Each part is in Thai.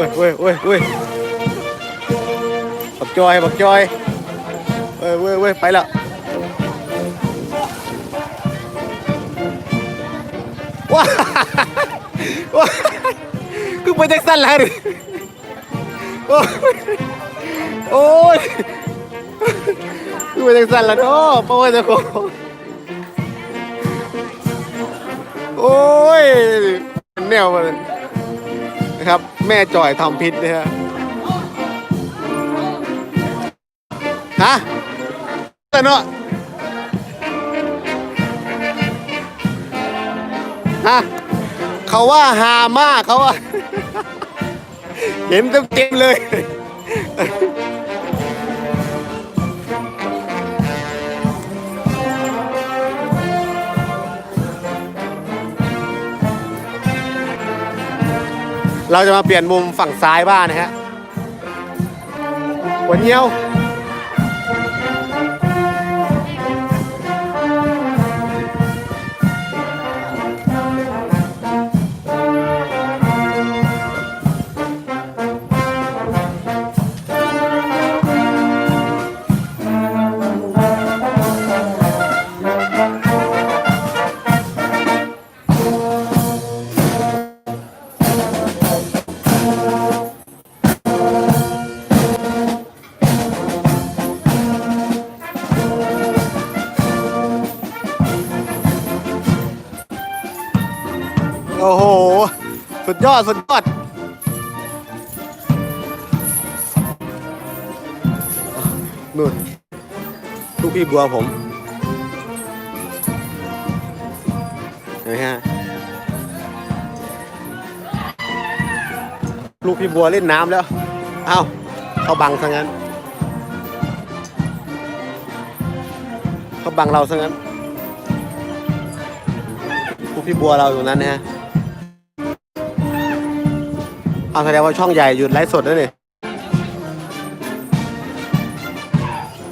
ว้ยเว้ยบักจอยบักจอยเว้ยเว้ยเว้ยไปแล้วว้าว้าคือไปแจ็คสันแล้วดิโอ้ยโอ้ยคือไปแจ็คสันแล้วเนาะเพราะว่าจะโกโอ้ยแนวมาเลย นะครับ แม่จ่อยทำพิษนะฮะฮะแต่เนาะฮะเขาว่าฮามากเขาว่า เห็นเต็มๆเลย เราจะมาเปลี่ยนมุมฝั่งซ้ายบ้านนะฮะหัวเงี้ยว สุดยอด สุดยอด นู่นลูกพี่บัวผมเห็นไหมฮะ ลูกพี่บัวเล่นน้ำแล้ว เอ้า เขาบังซะงั้น เขาบังเราซะงั้นลูกพี่บัวเราอยู่นั้นนะฮะ เอาแสดงว่าช่องใหญ่หยุดไลฟ์สดแล้วนี่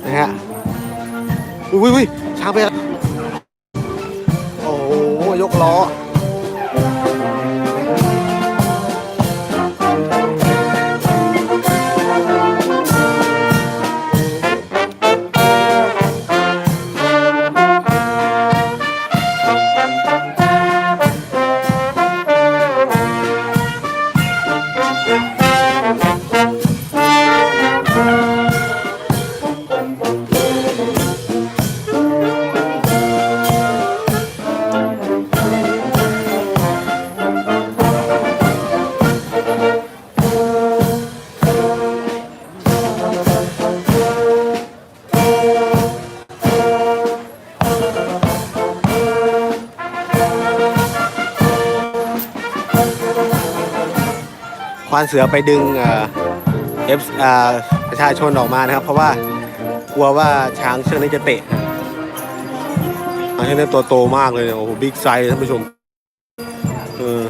นะฮะอุ้ยอุ้ยช้างไป โอ้โห ยกล้อ ควานเสือไปดึงเอฟประชาชนออกมานะครับ เพราะว่า ลัวว่าช้างเชือกนี้จะเตะช้างเชือกนี้ตัวโตมากเลยเนี่ยโอ้โหบิ๊กไซส์ท่านผู้ชมเออ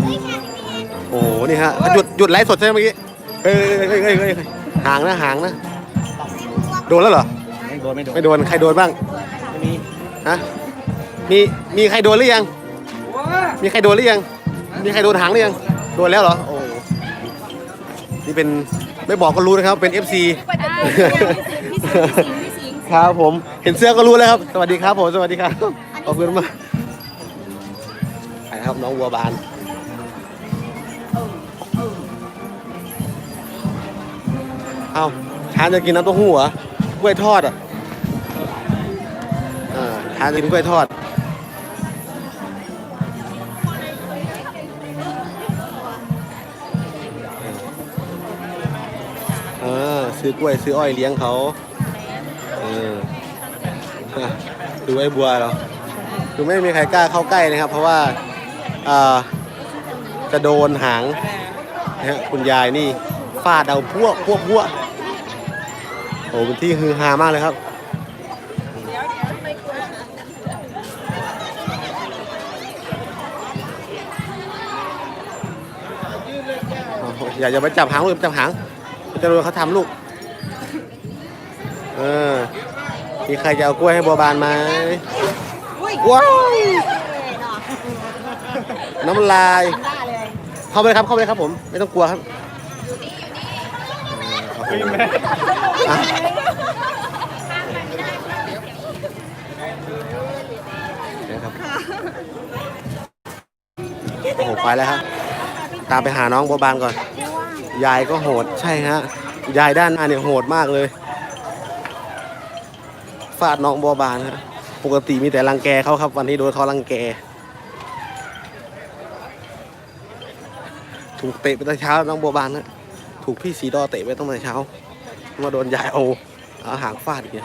โอ้โหนี่ฮะหยุดหยุดไลฟ์สดใช่ไหมเมื่อกี้เฮ้ยเฮ้ยเฮ้ยเฮ้ยเฮ้ยห่างนะห่างนะโดนแล้วเหรอไม่โดนไม่โดนไม่โดนใครโดนบ้างไม่มีฮะมีมีใครโดนหรือยัง มีใครโดนหรือยัง มีใครโดนหางหรือยัง โดนแล้วเหรอ โอ้ นี่เป็นไม่บอกก็รู้นะครับ เป็น FC พี่สิงพี่สิงพี่สิง ครับผมเห็นเสื้อก็รู้แล้วครับ สวัสดีครับผมสวัสดีครับขอบคุณมากไปครับน้องวัวบานเอาทานจะกินน้ำเต้าหู้เหรอกล้วยทอดอะอ่าทานจะกินกล้วยทอดเออซื้อกล้วยซื้ออ้อยเลี้ยงเขา ดูไอ้บัวเราคือไม่มีใครกล้าเข้าใกล้นะครับ เพราะว่าจะโดนหางนะฮะคุณยายนี่ฟาดเอาพวกพวกพวกโอ้เป็นที่ฮือฮามากเลยครับโอ้โหอย่าอย่าไปจับหางลูกจับหางจะโดนเขาทำลูก เออ มีใครจะเอากล้วยให้บัวบานไหมอุ้ยว้าวเลยเนาะน้ำลายทำได้เลยเข้าไปเลยครับเข้าไปเลยครับผม ไม่ต้องกลัวครับเอออะนะครับโอ้โหไปแล้วครับ ตามไปหาน้องบัวบานก่อน ยายก็โหดใช่ฮะ ยายด้านหน้าเนี่ยโหดมากเลย ฟาดน้องบัวบานฮะปกติมีแต่รังแกเขาครับ วันนี้โดนเขารังแก ถูกเตะไปตั้งเช้าน้องบัวบานนะถูกพี่สีดอเตะไปตั้งแต่เช้า มาโดนยายเอาเอาหางฟาดอีกแล้ว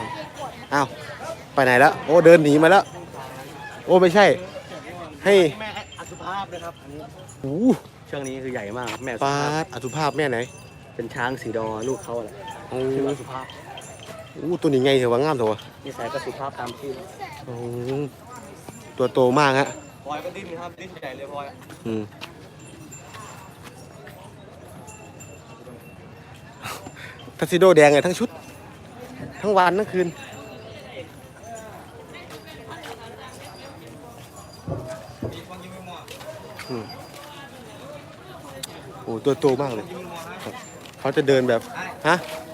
อ้าวไปไหนแล้ว โอ้เดินหนีมาแล้ว โอ้ไม่ใช่ ให้แม่อสุภาพนะครับอันนี้โอ้เชือกนี้คือใหญ่มากครับแม่อสุปาภาพดอสุภาพแม่ไหน เป็นช้างสีดอลูกเขาแหละโอ้ ชื่อว่าสุภาพโอ้ตัวนี้ไงเถอะว่างามเถอะวะนิสัยก็สุภาพตามชื่อโอ้ตัวโตมากฮะพลอยก็ดิ้นครับดิ้นใหญ่เลยพลอยอืมทักซิโดแดงไงทั้งชุด ทั้งวันทั้งคืนอืมโอ้ตัวโตมากเลยครับเขาจะเดินแบบ ฮะเ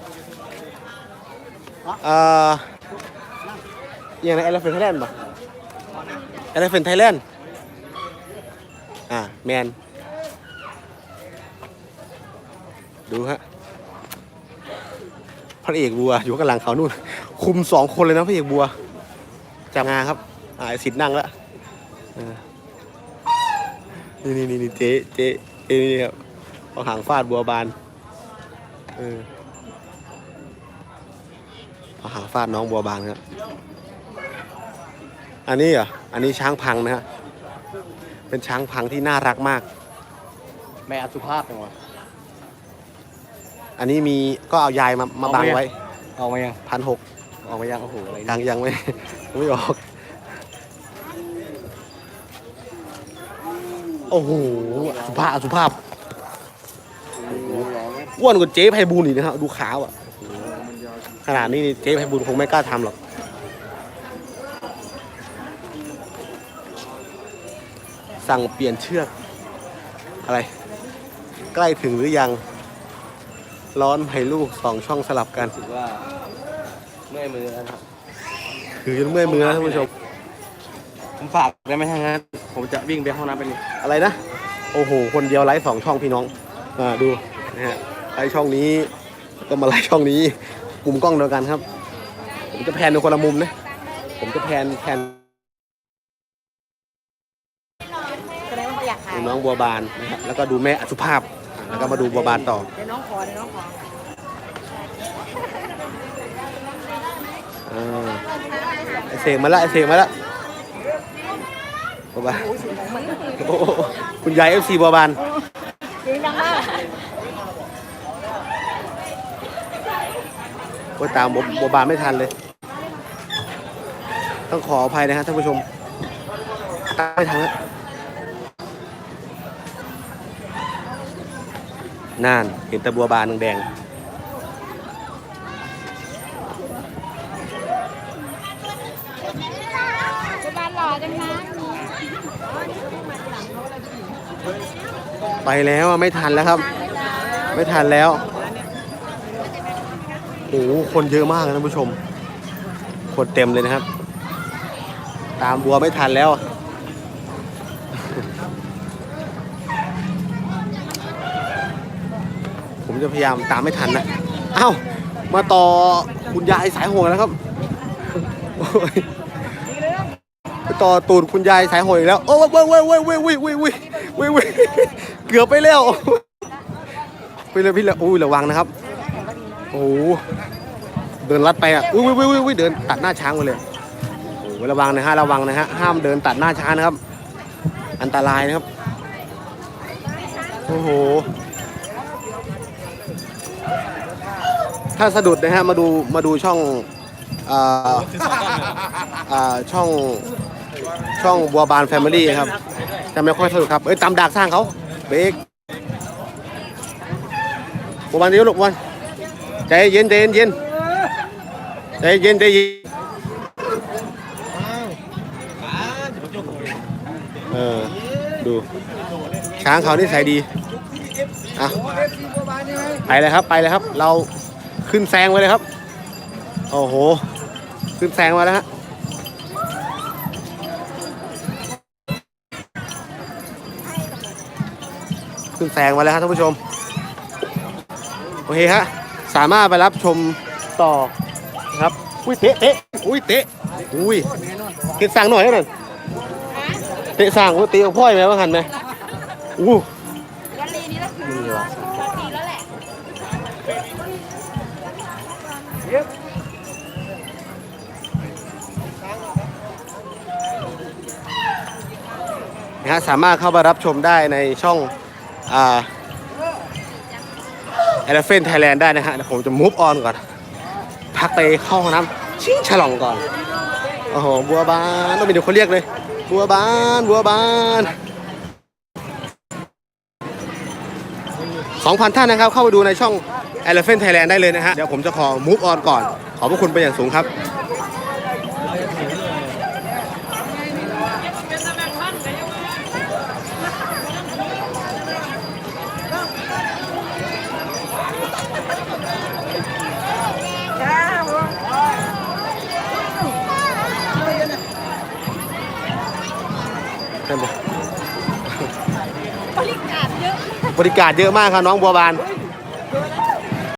อ่ออย่างไรเอลเฟนไทยแลนด์ป่ะเอลเฟนไทยแลนด์อ่าแมนดูฮะพระเอกบัวอยู่ข้างหลังเขานู่น คุมสองคนเลยนะพระเอกบัวจับงานครับ อ่าสิทธิ์นั่งแล้วนี่นี่นี่นี่เจ๊เจ๊เจ๊นี่ครับเอาหางฟาดบัวบานเออ เอาหางฟาดน้องบัวบานครับ อันนี้เหรอ อันนี้ช้างพังนะฮะ เป็นช้างพังที่น่ารักมากแม่อสุภาพจังวะอันนี้มีก็เอายายมามาเอาบังไว้ไว้เอามายังพันหกเอามายังโอ้โหอะไรยัเนี่ยงยังไม่ไม่ออก โอ้โหสุภาพสุภาพอ้วนกว่าเจ๊ไพบูลย์อีกนะครับดูขาวอะข นาดนี้นี่เจ๊ไพบูลย์คงไม่กล้าทำหรอก สั่งเปลี่ยนเชือก อะไร ใกล้ถึงหรือยัง ร้อนให้ลูกสองช่องสลับกันรู้สึกว่าเมื่อยมือแล้วนะครับคือจนเมื่อยมือนะท่านผู้ชม ผมฝากได้ไหมถ้างั้นผมจะวิ่งไปห้องน้ำไปนี่อะไรนะ โอ้โห คนเดียวไลฟ์สองช่องพี่น้อง อ่าดูนะฮะไลฟ์ช่องนี้ ก็มาไลฟ์ช่องนี้ กลุ่มกล้องเดียวกันครับ ผมจะแพนในคนละมุมนะ ผมจะแพนแพนแสดงว่าเขาอยากขายดูน้องบัวบานนะครับแล้วก็ดูแม่อสุภาพแล้วก็มาดูบัวบานต่อ เดี๋ยวน้องขอเดี๋ยวน้องขออ่าไอเสกมาแล้วไอเสกมาแล้วบัวบานโอ้โหคุณยายเอฟซีบัวบาน เสียงดังมาก ก็ตามบัวบัวบานไม่ทันเลย ต้องขออภัยนะครับท่านผู้ชม ตามไม่ทันแล้วน่านเห็นต่บัวบานแดงๆจะบานหล่อจังนะไปแล้วไม่ทันแล้วครับ ไม่ทันแล้ว โอ้โหคนเยอะมากนะท่านผู้ชม คนเต็มเลยนะครับ ตามบัวไม่ทันแล้ว ผมจะพยายามตามไม่ทันนะเอ้ามาต่อคุณยายสายโหงแล้วครับต่อตูดคุณยายสายโหงแล้ว โอ้ยเว้ยเว้ยเว้ยเว้ยเว้ยเว้ยเว้ยเว้ยเว้ยเกือบไปแล้วไปเลยพี่ลยอุ้ยระวังนะครับ โอ้โหเดินลัดไปอะอุ้ยอุ้ยอุ้ยอุ้ยเดินตัดหน้าช้างไปเลยโอ้โหระวังนะฮะระวังนะฮะห้ามเดินตัดหน้าช้างนะครับ อันตรายนะครับโอ้โหถ้าสะดุดนะฮะมาดูมาดูช่องอ่าอ่าช่องช่องบัวบานแฟมิลี่ครับจะไม่ค่อยสะดุดครับเอ้ยตามดากสร้างเขาเบรกบัวบานเดียวลูกวัน ใจเย็นใจเย็นเย็นใจเย็นใจเย็นเออดูช้างเขานี่ใส่ดีอะไปเลยครับไปเลยครับ เราขึ้นแซงไว้เลยครับโอ้โห ขึ้นแซงมาแล้วฮะขึ้นแซงมาแล้วครับท่านผู้ชม โอเคฮะ สามารถไปรับชมต่อนะครับอุ้ยเตะเตะอุ้ยเตะอุ้ยเตะสั่งหน่อยหน่อยเตะสั่งเตะเอาพ่อยไหมว่าหันไหมอู้วันลีนี้แล้วคือปีแล้วแหละนะฮะสามารถเข้าไปรับชมได้ในช่องอ่า Elephant Thailand ได้นะฮะเดี๋ยวผมจะ move on ก่อน พักไปเข้าห้องน้ำชิงฉลองก่อน โอ้โห บัวบานต้องมีเดี๋ยวคนเรียกเลย บัวบาน บัวบาน2,000 ท่านนะครับ เข้าไปดูในช่อง Elephant Thailand ได้เลยนะฮะ เดี๋ยวผมจะขอ move on ก่อน ขอบพระคุณเป็นอย่างสูงครับ บริการเยอะบริการเยอะมากครับน้องบัวบาน